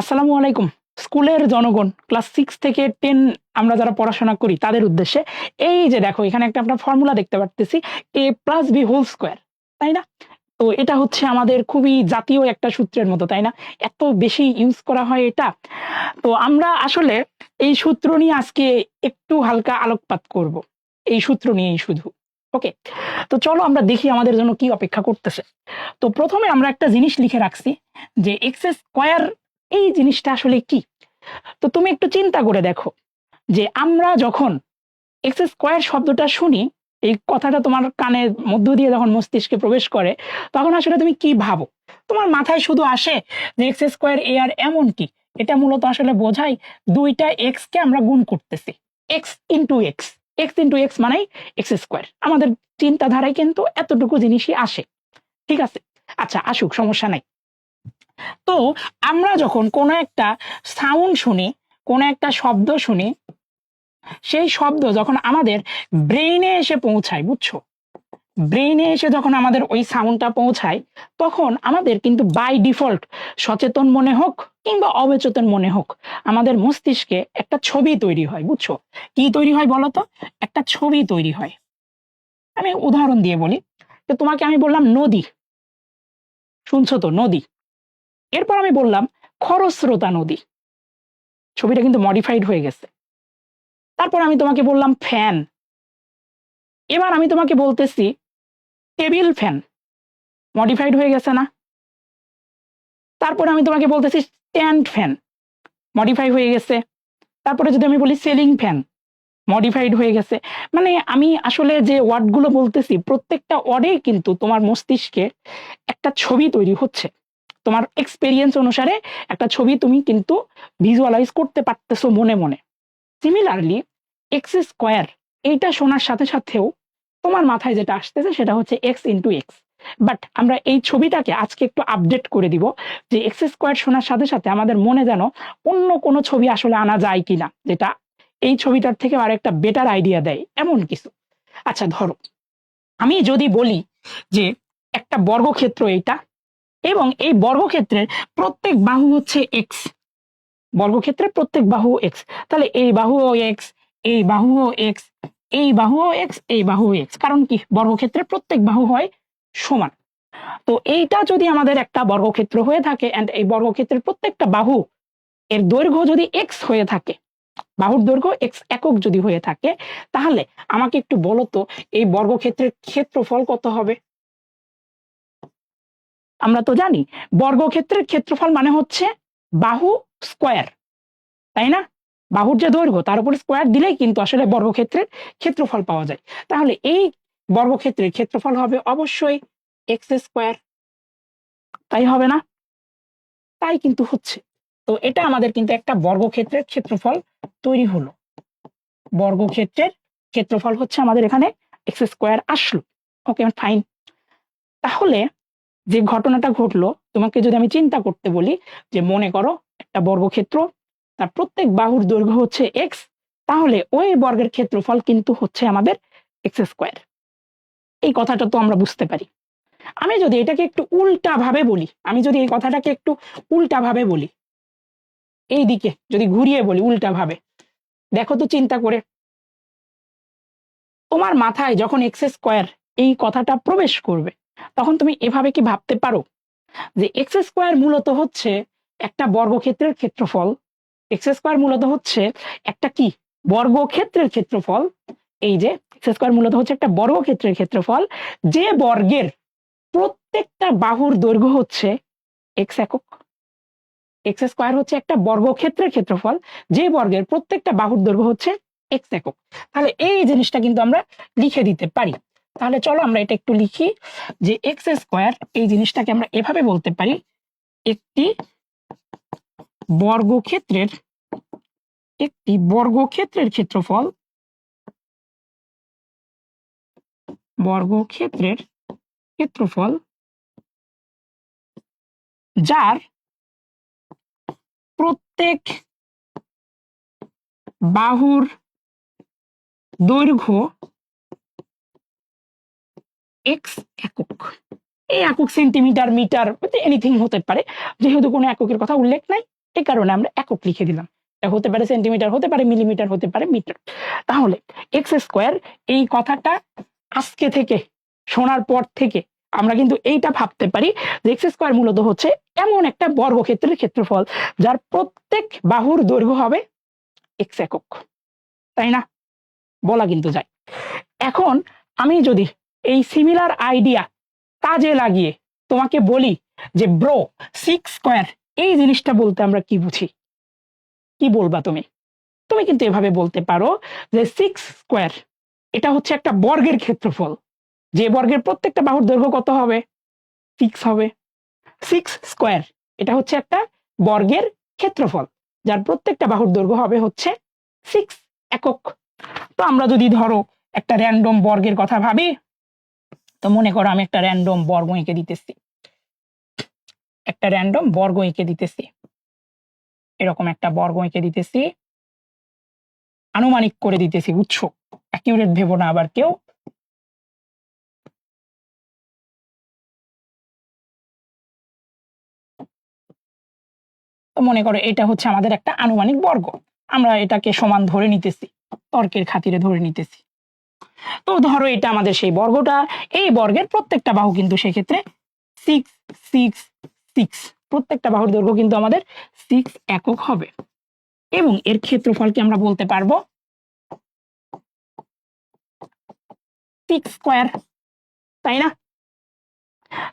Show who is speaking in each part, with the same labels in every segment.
Speaker 1: আসসালামু আলাইকুম। স্কুলের জনগণ, ক্লাস সিক্স থেকে টেন আমরা যারা পড়াশোনা করি, তাদের উদ্দেশ্যে এই যে দেখো, এখানে একটা আমরা ফর্মুলা দেখতে পারতেছি A plus B whole square তাই না? তো এটা হচ্ছে আমাদের খুবই জাতীয় একটা সূত্রের মতো, তাই না? এত বেশি ইউজ করা হয় এটা। তো আমরা আসলে এই সূত্র নিয়ে আজকে একটু হালকা আলোকপাত করব। এই সূত্র নিয়েই শুধু ওকে তো চলো আমরা দেখি আমাদের জন্য কি অপেক্ষা করতেছে। তো প্রথমে আমরা একটা জিনিস লিখে রাখছি, যে এক্স স্কোয়ার এই জিনিসটা আসলে কি? তো তুমি একটু চিন্তা করে দেখো যে আমরা যখন এক্স স্কোয়ার শব্দটা শুনি, এই কথাটা তোমার কানের মধ্য দিয়ে যখন মস্তিষ্কে প্রবেশ করে, তখন আসলে তুমি কি ভাবো? তোমার মাথায় শুধু আসে যে এক্স স্কোয়ার এ আর এমন কি? এটা মূলত আসলে বোঝায় দুইটা এক্স কে আমরা গুণ করতেছি। X into x x into x মানেই এক্স স্কোয়ার আমাদের চিন্তাধারায় কিন্তু এতটুকু জিনিসই আসে। ঠিক আছে? আচ্ছা আসুক, সমস্যা নাই। তো আমরা যখন কোনো একটা সাউন্ড শুনি, কোনো একটা শব্দ শুনি, সেই শব্দ যখন আমাদের ব্রেইনে এসে পৌঁছায়, বুঝছ? ব্রেইনে এসে যখন আমাদের ওই সাউন্ডটা পৌঁছায়, তখন আমাদের কিন্তু বাই ডিফল্ট সচেতন মনে হোক কিংবা অবচেতন মনে হোক, আমাদের মস্তিষ্কে একটা ছবি তৈরি হয়, বুঝছ? কি তৈরি হয় বলো তো? একটা ছবি তৈরি হয়। আমি উদাহরণ দিয়ে বলি। তোমাকে আমি বললাম নদী। শুনছো তো? নদী। এরপর আমি বললাম, খরস্রোতা নদী। ছবিটা কিন্তু মডিফাইড হয়ে গেছে। তারপর আমি তোমাকে বললাম ফ্যান এবার আমি তোমাকে বলতেছি টেবিল ফ্যান মডিফাইড হয়ে গেছে না? তারপর আমি তোমাকে বলতেছি স্ট্যান্ড ফ্যান মডিফাই হয়ে গেছে। তারপরে যদি আমি বলি সেলিং ফ্যান মডিফাইড হয়ে গেছে। মানে আমি আসলে যে ওয়ার্ডগুলো বলতেছি, প্রত্যেকটা ওয়ার্ডেই কিন্তু তোমার মস্তিষ্কে একটা ছবি তৈরি হচ্ছে। তোমার এক্সপেরিয়েন্স অনুসারে একটা ছবি তুমি কিন্তু ভিজুয়ালাইজ করতে পারতেছো মনে মনে। সিমিলারলি এক্স স্কোয়ার এইটা শোনার সাথে সাথেও তোমার মাথায় যেটা আসতেছে সেটা হচ্ছে এক্স ইন্টু এক্স বাট আমরা এই ছবিটাকে আজকে একটু আপডেট করে দিব যে এক্স স্কোয়ার শোনার সাথে সাথে আমাদের মনে যেন অন্য কোনো ছবি আসলে আনা যায় কিনা, যেটা এই ছবিটার থেকে আর একটা বেটার আইডিয়া দেয়, এমন কিছু। আচ্ছা ধরো, আমি যদি বলি যে একটা বর্গক্ষেত্র এইটা এবং এই বর্গক্ষেত্রের প্রত্যেক বাহু হচ্ছে এক্স বর্গক্ষেত্রের প্রত্যেক বাহু এক্স তাহলে এই বাহুও এক্স এই বাহুও এক্স এই বাহুও এক্স এই বাহুও এক্স কারণ কি? বর্গক্ষেত্রের প্রত্যেক বাহু হয় সমান। তো এইটা যদি আমাদের একটা বর্গক্ষেত্র হয়ে থাকে অ্যান্ড এই বর্গক্ষেত্রের প্রত্যেকটা বাহু এর দৈর্ঘ্য যদি এক্স হয়ে থাকে, বাহুর দৈর্ঘ্য এক্স একক যদি হয়ে থাকে, তাহলে আমাকে একটু বলো তো, এই বর্গক্ষেত্রের ক্ষেত্রফল কত হবে? আমরা তো জানি, বর্গক্ষেত্রের ক্ষেত্রফল মানে হচ্ছে বাহু স্কোয়ার তাই না? বাহুর যে দৈর্ঘ্য, তার উপরে স্কোয়ার দিলেই কিন্তু আসলে বর্গক্ষেত্রের ক্ষেত্রফল পাওয়া যায়। তাহলে এই বর্গক্ষেত্রের ক্ষেত্রফল হবে অবশ্যই এক্স স্কোয়ার তাই হবে না? তাই কিন্তু হচ্ছে। তো এটা আমাদের কিন্তু একটা বর্গক্ষেত্রের ক্ষেত্রফল তৈরি হলো। বর্গক্ষেত্রের ক্ষেত্রফল হচ্ছে আমাদের এখানে এক্স স্কোয়ার আসলো। ওকে ফাইন তাহলে যে ঘটনাটা ঘটলো, তোমাকে যদি আমি চিন্তা করতে বলি যে মনে করো একটা বর্গক্ষেত্র, তার প্রত্যেক বাহুর দৈর্ঘ্য হচ্ছে এক্স তাহলে ওই বর্গের ক্ষেত্রফল কিন্তু হচ্ছে আমাদের এক্স স্কোয়ার এই কথাটা তো আমরা বুঝতে পারি। আমি যদি এটাকে একটু উল্টা ভাবে বলি, আমি যদি এই কথাটাকে একটু উল্টা ভাবে বলি, এই দিকে যদি ঘুরিয়ে বলি উল্টা ভাবে, দেখো তো চিন্তা করে। তোমার মাথায় যখন এক্স স্কোয়ার এই কথাটা প্রবেশ করবে তখন তুমি এভাবে কি ভাবতে পারো? যে এক্স স্কোয়ার মূলত হচ্ছে একটা বর্গক্ষেত্রের ক্ষেত্রফল। এক্স স্কোয়ার মূলত হচ্ছে একটা কি? বর্গক্ষেত্রের ক্ষেত্রফল। এই যে এক্স স্কোয়ার মূলত হচ্ছে একটা বর্গক্ষেত্রের ক্ষেত্রফল। যে বর্গের প্রত্যেকটা বাহুর দৈর্ঘ্য হচ্ছে এক্স একক। এক্স স্কোয়ার হচ্ছে একটা বর্গক্ষেত্রের ক্ষেত্রফল। যে বর্গের প্রত্যেকটা বাহুর দৈর্ঘ্য হচ্ছে এক্স একক। তাহলে এই জিনিসটা কিন্তু আমরা লিখে দিতে পারি। তাহলে চলো আমরা এটা একটু লিখি যে এক্স স্কোয়ার এই জিনিসটাকে আমরা এভাবে বলতে পারি, একটি বর্গক্ষেত্রের একটি বর্গক্ষেত্রের ক্ষেত্রফল বর্গক্ষেত্রের ক্ষেত্রফল যার প্রত্যেক বাহুর দৈর্ঘ্য এক্স একক। এই একক সেন্টিমিটার মিটার এনিথিং হতে পারে। যেহেতু কোনো এককের কথা উল্লেখ নাই, এই কারণে আমরা একক লিখে দিলাম। হতে পারে সেন্টিমিটার হতে পারে মিলিমিটার হতে পারে মিটার তাহলে এক্স স্কোয়ার এই কথাটা আজকে থেকে, শোনার পর থেকে আমরা কিন্তু এইটা ভাবতে পারি যে এক্স স্কোয়ার মূলত হচ্ছে এমন একটা বর্গক্ষেত্রের ক্ষেত্রফল, যার প্রত্যেক বাহুর দৈর্ঘ্য হবে এক্স একক। তাই না? বলা কিন্তু যায়। এখন আমি যদি এই সিমিলার আইডিয়া কাজে লাগিয়ে তোমাকে বলি যে ব্রো সিক্স স্কোয়ার এই জিনিসটা বলতে আমরা কি বুঝি? কি বলবা তুমি? তুমি কিন্তু এভাবে বলতে পারো যে সিক্স স্কোয়ার এটা হচ্ছে একটা বর্গের ক্ষেত্রফল। যে বর্গের প্রত্যেকটা বাহুর দৈর্ঘ্য কত হবে? সিক্স হবে। সিক্স স্কোয়ার এটা হচ্ছে একটা বর্গের ক্ষেত্রফল। যার প্রত্যেকটা বাহুর দৈর্ঘ্য হবে হচ্ছে সিক্স একক। তো আমরা যদি ধরো একটা র্যান্ডম বর্গের কথা ভাবি তো মনে করো আমি একটা র্যান্ডম বর্গ এঁকে দিতেছি। একটা র্যান্ডম বর্গ এঁকে দিতেছি। এরকম একটা বর্গ এঁকে দিতেছি। আনুমানিক করে দিতেছি, বুঝছ? অ্যাকিউরেট ভেবো না আবার কেউ। মনে করো এটা হচ্ছে আমাদের একটা আনুমানিক বর্গ। আমরা এটাকে সমান ধরে নিতেছি, তর্কের খাতিরে ধরে নিতেছি। তো ধরো এটা আমাদের সেই বর্গটা, এই বর্গের প্রত্যেকটা বাহু কিন্তু সেক্ষেত্রে সিক্স সিক্স সিক্স প্রত্যেকটা বাহুর দৈর্ঘ্য কিন্তু আমাদের সিক্স একক হবে। এবং এর ক্ষেত্রফলকে আমরা বলতে পারব সিক্স স্কোয়ার তাই না?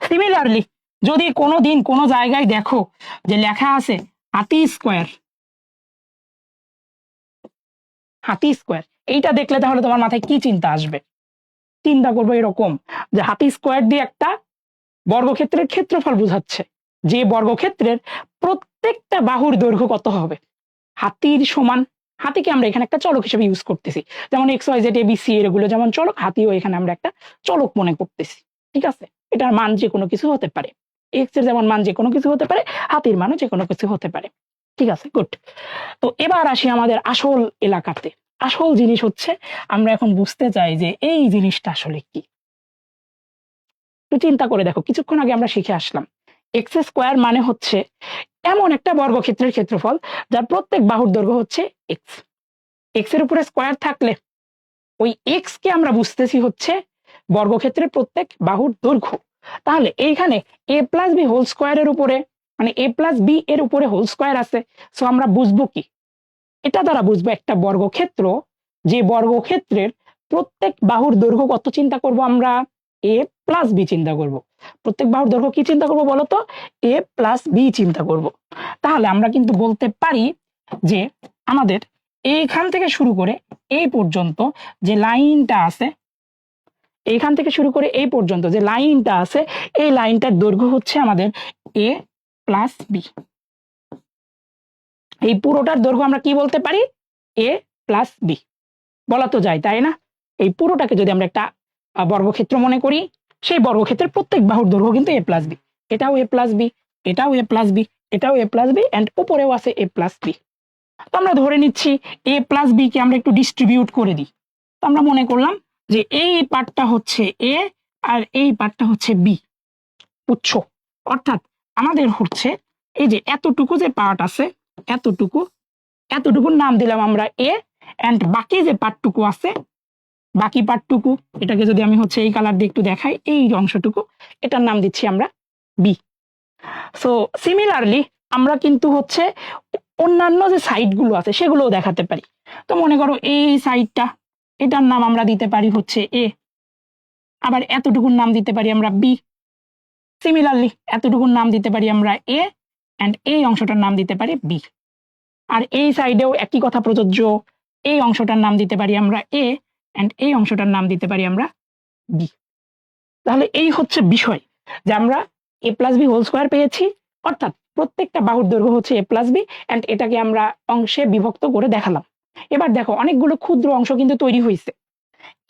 Speaker 1: সিমিলারলি যদি কোনো দিন কোনো জায়গায় দেখো যে লেখা আছে হাতি স্কোয়ার হাতি স্কোয়ার এইটা দেখলে তাহলে তোমার মাথায় কি চিন্তা আসবে? চিন্তা করব এরকম যে হাতি স্কোয়ার দিয়ে একটা বর্গক্ষেত্রের ক্ষেত্রফল বোঝাচ্ছে। যে বর্গক্ষেত্রের প্রত্যেকটা বাহুর দৈর্ঘ্য কত হবে? হাতির সমান, হাতিকে আমরা এখানে একটা চলক হিসেবে ইউজ করতেছি। যেমন এক্স ওয়াই জেড এবিসি এগুলো যেমন চলক, হাতিও এখানে আমরা একটা চলক মনে করতেছি। ঠিক আছে? এটার মান যে কোনো কিছু হতে পারে। এক্সের যেমন মান যে কোনো কিছু হতে পারে, হাতির মানও যে কোনো কিছু হতে পারে। ঠিক আছে? গুড তো এবার আসি আমাদের আসল এলাকাতে। আসল জিনিস হচ্ছে আমরা এখন বুঝতে চাই যে এই জিনিসটা আসলে কি। চিন্তা করে দেখো, কিছুক্ষণ আগে আমরা শিখে আসলাম। এক্স স্কোয়ার মানে হচ্ছে এমন একটা বর্গক্ষেত্রের ক্ষেত্রফল যার প্রত্যেক বাহুর দৈর্ঘ্য হচ্ছে এক্স এক্সের উপরে স্কোয়ার থাকলে ওই এক্স কে আমরা বুঝতেছি হচ্ছে বর্গক্ষেত্রের প্রত্যেক বাহুর দৈর্ঘ্য। তাহলে এইখানে এ প্লাস বি হোল স্কোয়ারের উপরে মানে এ প্লাস বি এর উপরে হোল স্কোয়ার আছে। সো আমরা বুঝব কি? এটা দ্বারা বুঝব একটা বর্গক্ষেত্র, যে বর্গক্ষেত্রের প্রত্যেক বাহুর দৈর্ঘ্য কত চিন্তা করব আমরা? এ প্লাস বি চিন্তা করব। প্রত্যেক বাহুর দৈর্ঘ্য কি চিন্তা করব বলতো এ প্লাস বি চিন্তা করব। তাহলে আমরা কিন্তু বলতে পারি যে আমাদের এইখান থেকে শুরু করে এই পর্যন্ত যে লাইনটা আছে, এইখান থেকে শুরু করে এই পর্যন্ত যে লাইনটা আছে, এই লাইনটার দৈর্ঘ্য হচ্ছে আমাদের এ প্লাস বি এই পুরোটার দৈর্ঘ্য আমরা কি বলতে পারি? এ প্লাস বি বলা তো যায়, তাই না? এই পুরোটাকে যদি আমরা একটা বর্গক্ষেত্র মনে করি, সেই বর্গক্ষেত্রের প্রত্যেক বাহুর দৈর্ঘ্য কিন্তু এ প্লাস বি এটাও এ প্লাস বি এটাও এ প্লাস বি এটাও এ প্লাস বি অ্যান্ড উপরেও আছে এ প্লাস বি তো আমরা ধরে নিচ্ছি এ প্লাস বি কে আমরা একটু ডিস্ট্রিবিউট করে দিই। তো আমরা মনে করলাম যে এই পার্টটা হচ্ছে এ আর এই পার্টটা হচ্ছে বি উচ্ছ অর্থাৎ আমাদের হচ্ছে, এই যে এতটুকু যে পার্ট আছে এতটুকু, এতটুকুর নাম দিলাম আমরা এ অ্যান্ড বাকি যে পার্টটুকু আছে, বাকি পার্টটুকু এটাকে যদি আমি হচ্ছে এই কালার দিয়ে একটু দেখাই, এই অংশটুকু, এটার নাম দিচ্ছি আমরা বি সো সিমিলারলি আমরা কিন্তু হচ্ছে অন্যান্য যে সাইডগুলো আছে, সেগুলোও দেখাতে পারি। তো মনে করো এই সাইডটা এটার নাম আমরা দিতে পারি হচ্ছে এ আবার এতটুকুর নাম দিতে পারি আমরা বি সিমিলারলি এতটুকুর নাম দিতে পারি আমরা এ অ্যান্ড এই অংশটার নাম দিতে পারি বি আর এই সাইডেও একই কথা প্রযোজ্য। এই অংশটার নাম দিতে পারি আমরা এ অ্যান্ড এই অংশটার নাম দিতে পারি আমরা বি তাহলে এই হচ্ছে বিষয় যে আমরা A plus B whole square পেয়েছি। অর্থাৎ প্রত্যেকটা বাহুর দৈর্ঘ্য হচ্ছে এ প্লাস বি অ্যান্ড এটাকে আমরা অংশে বিভক্ত করে দেখালাম। এবার দেখো, অনেকগুলো ক্ষুদ্র অংশ কিন্তু তৈরি হয়েছে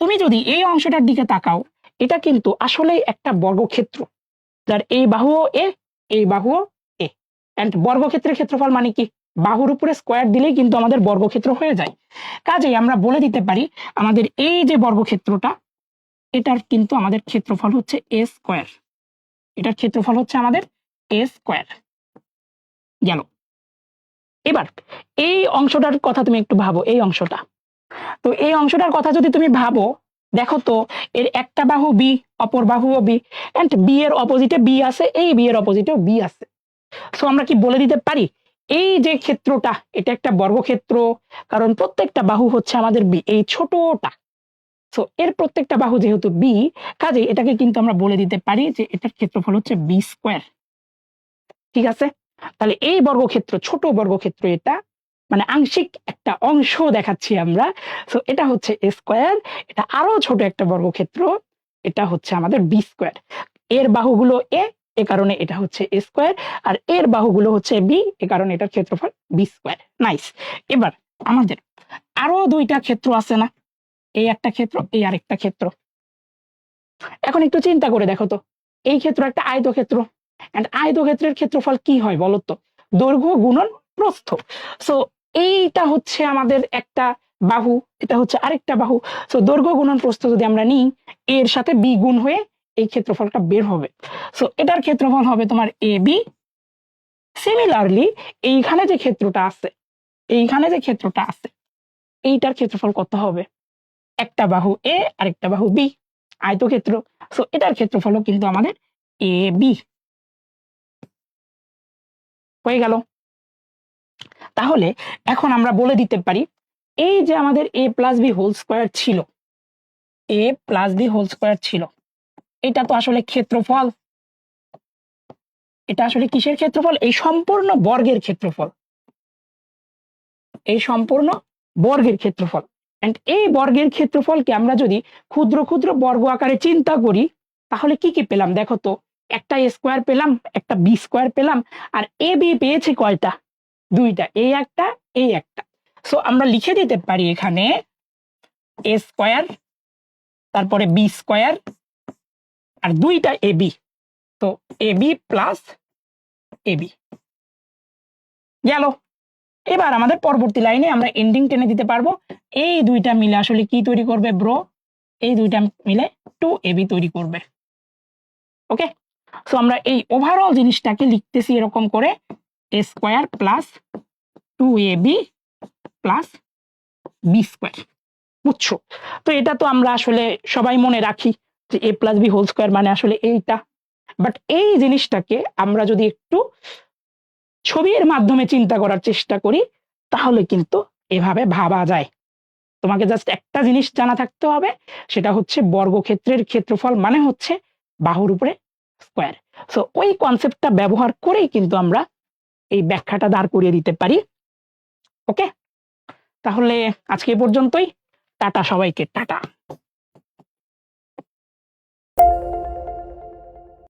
Speaker 1: তুমি যদি এই অংশটার দিকে তাকাও, এটা কিন্তু আসলেই একটা বর্গক্ষেত্র। যার এই বাহুও এ এই বাহুও অ্যান্ড বর্গক্ষেত্রের ক্ষেত্রফল মানে কি? বাহুর উপরে স্কোয়ার দিলেই কিন্তু আমাদের বর্গক্ষেত্র হয়ে যায়। কাজেই আমরা বলে দিতে পারি, আমাদের এই যে বর্গক্ষেত্রটা, এটার কিন্তু আমাদের ক্ষেত্রফল হচ্ছে এ স্কোয়ার এটার ক্ষেত্রফল হচ্ছে আমাদের এ স্কোয়ার গেল। এবার, এই অংশটার কথা তুমি একটু ভাবো, এই অংশটা। তো এই অংশটার কথা যদি তুমি ভাবো, দেখো তো, এর একটা বাহু বি অপর বাহুও বি অ্যান্ড বি এর অপোজিটে বি আছে, এই বি এর অপোজিটেও বি আছে। সো আমরা কি বলে দিতে পারি? এই যে ক্ষেত্রটা, এটা একটা বর্গক্ষেত্র, কারণ প্রত্যেকটা বাহু হচ্ছে আমাদের বি এই ছোটটা। সো এর প্রত্যেকটা বাহু যেহেতু বি কাজে এটাকে কিন্তু আমরা বলে দিতে পারি যে এটার ক্ষেত্রফল হচ্ছে বি স্কোয়ার ঠিক আছে? তাহলে এই বর্গক্ষেত্র, ছোট বর্গক্ষেত্র এটা মানে আংশিক একটা অংশ দেখাচ্ছি আমরা। সো এটা হচ্ছে এ স্কোয়ার এটা আরও ছোট একটা বর্গক্ষেত্র, এটা হচ্ছে আমাদের বি স্কোয়ার এর বাহুগুলো এ এ কারণে এটা হচ্ছে এ স্কোয়ার, আর এর বাহুগুলো হচ্ছে বি, এ কারণে এটার ক্ষেত্রফল বি স্কোয়ার। নাইস। এবার আমাদের আরও দুইটা ক্ষেত্র আছে না? এই একটা ক্ষেত্র, এই আরেকটা ক্ষেত্র। এখন একটু চিন্তা করে দেখো তো। এই ক্ষেত্র একটা আয়তক্ষেত্র। এন্ড আয়তক্ষেত্রের ক্ষেত্রফল কি হয় বলো তো? দৈর্ঘ্য গুণন প্রস্থ। সো এইটা হচ্ছে আমাদের একটা বাহু, এটা হচ্ছে আরেকটা বাহু। সো দৈর্ঘ্য গুণন প্রস্থ যদি আমরা নিই, এর সাথে বি গুণ হয়ে এই ক্ষেত্রফলটা বের হবে। সো এটার ক্ষেত্রফল হবে তোমার এ বি সিমিলারলি এইখানে যে ক্ষেত্রটা আছে, এইখানে যে ক্ষেত্রটা আছে, এইটার ক্ষেত্রফল কত হবে? একটা বাহু এ আরেকটা বাহু বি আয়তক্ষেত্র। সো এটার ক্ষেত্রফলও কিন্তু আমাদের এ বি হয়ে গেল। তাহলে, এখন আমরা বলে দিতে পারি, এই যে আমাদের A plus B whole square ছিল A plus B whole square ছিল এটা তো আসলে ক্ষেত্রফল। এটা আসলে কিসের ক্ষেত্রফল? এই সম্পূর্ণ বর্গের ক্ষেত্রফল। এই সম্পূর্ণ বর্গের ক্ষেত্রফল। এন্ড এই বর্গের ক্ষেত্রফলকে আমরা যদি ক্ষুদ্র ক্ষুদ্র বর্গ আকারে চিন্তা করি, তাহলে কি কি পেলাম? দেখো তো, একটা স্কোয়ার পেলাম, একটা বি স্কোয়ার পেলাম, আর এ বি পেয়েছে কয়টা? দুইটা। এই একটা এই একটা। সো আমরা লিখে দিতে পারি এখানে এ স্কোয়ার তারপরে বি স্কোয়ার আর দুইটা এ বি তো A B plus A B গেল। এবার আমাদের পরবর্তী লাইনে আমরা এন্ডিং টেনে দিতে পারব। এই দুইটা মিলে আসলে কি তৈরি করবে ব্রো এই দুইটা মিলে টু এ বি তৈরি করবে। ওকে সো আমরা এই ওভারঅল জিনিসটাকে লিখতেছি এরকম করে। A square plus two A B plus B square বুঝছ? তো এটা তো আমরা আসলে সবাই মনে রাখি। যে A plus B whole square মানে আসলে এইটা। বাট এই জিনিসটাকে আমরা যদি একটু ছবির মাধ্যমে চিন্তা করার চেষ্টা করি, তাহলে কিন্তু এভাবে ভাবা যায়। তোমাকে জাস্ট একটা জিনিস জানা থাকতে হবে, সেটা হচ্ছে বর্গক্ষেত্রের ক্ষেত্রফল মানে হচ্ছে বাহুর উপরে স্কোয়ার সো ওই কনসেপ্টটা ব্যবহার করেই কিন্তু আমরা এই ব্যাখ্যাটা দাঁড় করিয়ে দিতে পারি। ওকে তাহলে আজকে এ পর্যন্তই। টাটা সবাইকে, টাটা। you.